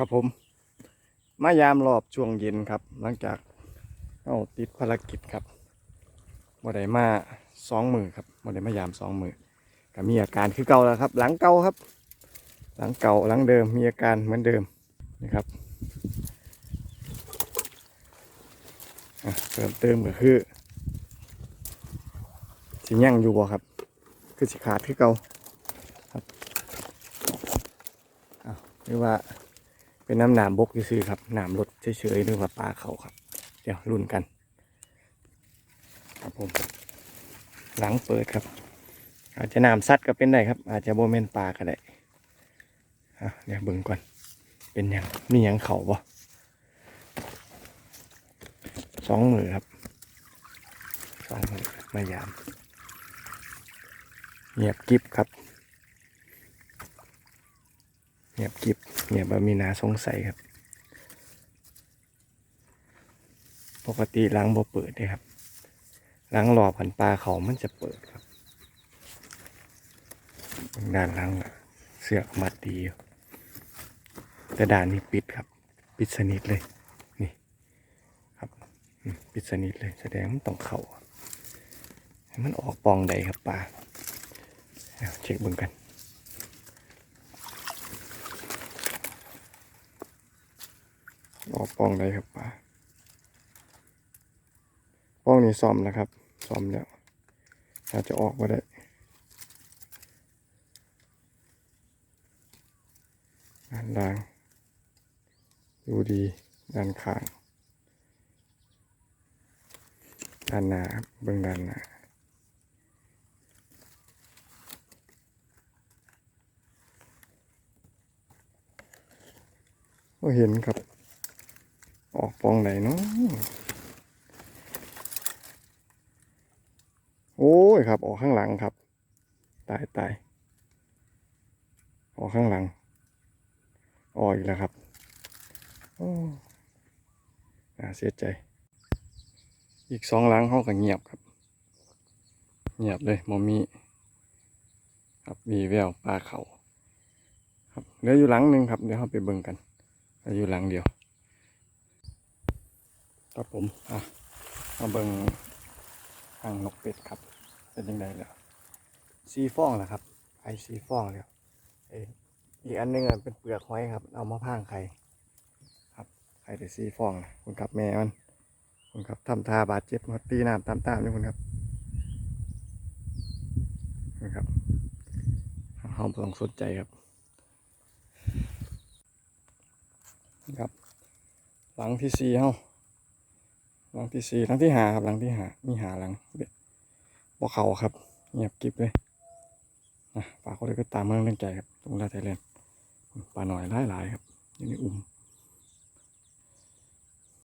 ครับผม มายามรอบช่วงเย็นครับ หลังจากเอาติดภารกิจครับบ่ได้มาสองมือครับบ่ได้มายามสองมือก็มีอาการคือเก่าแล้วครับ หลังเก่าครับ หลังเก่าหลังเดิมมีอาการเหมือนเดิมนะครับเติมเติมก็คือสิยั่งอยู่บ่ครับ คือสิขาดคือเก่าครับอ้าหรือว่า เป็นน้ำหนามบกซื่อๆครับหนามรถเฉยๆหรือว่าปลาเขาครับ เดี๋ยวรุ่นกัน ครับผมหลังเปิดครับ อาจจะหน้ำซัดก็เป็นได้ครับ อาจจะโบเมนปลาก็ได้เดี๋ยวเบิ่งก่อนเป็นยังมียังเขาบ่สองมือครับสองมือมายามเงียบกิบครับ เงียบกิบเงียบบบมีนาสงสัยครับ ปกติล้างบ่เปิดเลยครับล้างหลอบผันปลาเขามันจะเปิดครับด้านล้างเสือกมัดดีแต่ด่านนี้ปิดครับ ปิดสนิทเลย นี่ครับปิดสนิทเลยแสดงมันต้องเข่ามันออกปองใดครับปลาเช็คบิ่งกัน ออกปองได้ครับป้าป้องนี้ซ่อมแล้วครับซ่อมแล้วอาจจะออกมาได้ด้านล่างดูดีด้านข้างด้านหน้าเบื้องด้านหน้าก็เห็นครับ ออกปองไหนเนาะโอ้ยครับ ออกข้างหลังครับ ตายตายออกข้างหลัง ออกอีกแล้วครับโอ้น่าเสียใจ อีกสองหลังห้องก็เงียบครับ เงียบเลยมอมีครับมีแววปลาเขาครับเหลืออยู่หลังหนึ่งครับเดี๋ยวเราไปเบิ่งกันอยู่หลังเดียว ครับผมอะมาเบิ่งหางนกเป็ดครับ เป็นยังไงแล้วซีฟองนะครับ ไอซีฟองแล้วเออีกอันหนึงอะเป็นเปลือกหอยครับ เอามาพางไข่ครับไข่แต่ซีฟองนะคุณครับแม่มันคุณครับทำท่าบาดเจ็บมาตีน้ำตามๆนี่คุณครับนะครับห้องต้องสนใจครับครับ หลังที่สี่เฮ้า หลังที่สี่หลังที่หาครับหลังที่หามีหาหลังเบ็ดบ่เขาครับ เงียบกิบเลยนะปลาเขาเลยก็ตามมาเรื่องใจครับตรงลาไทยแลนด์ปลาหน่อยหลายๆครับอยู่ในอุ่ม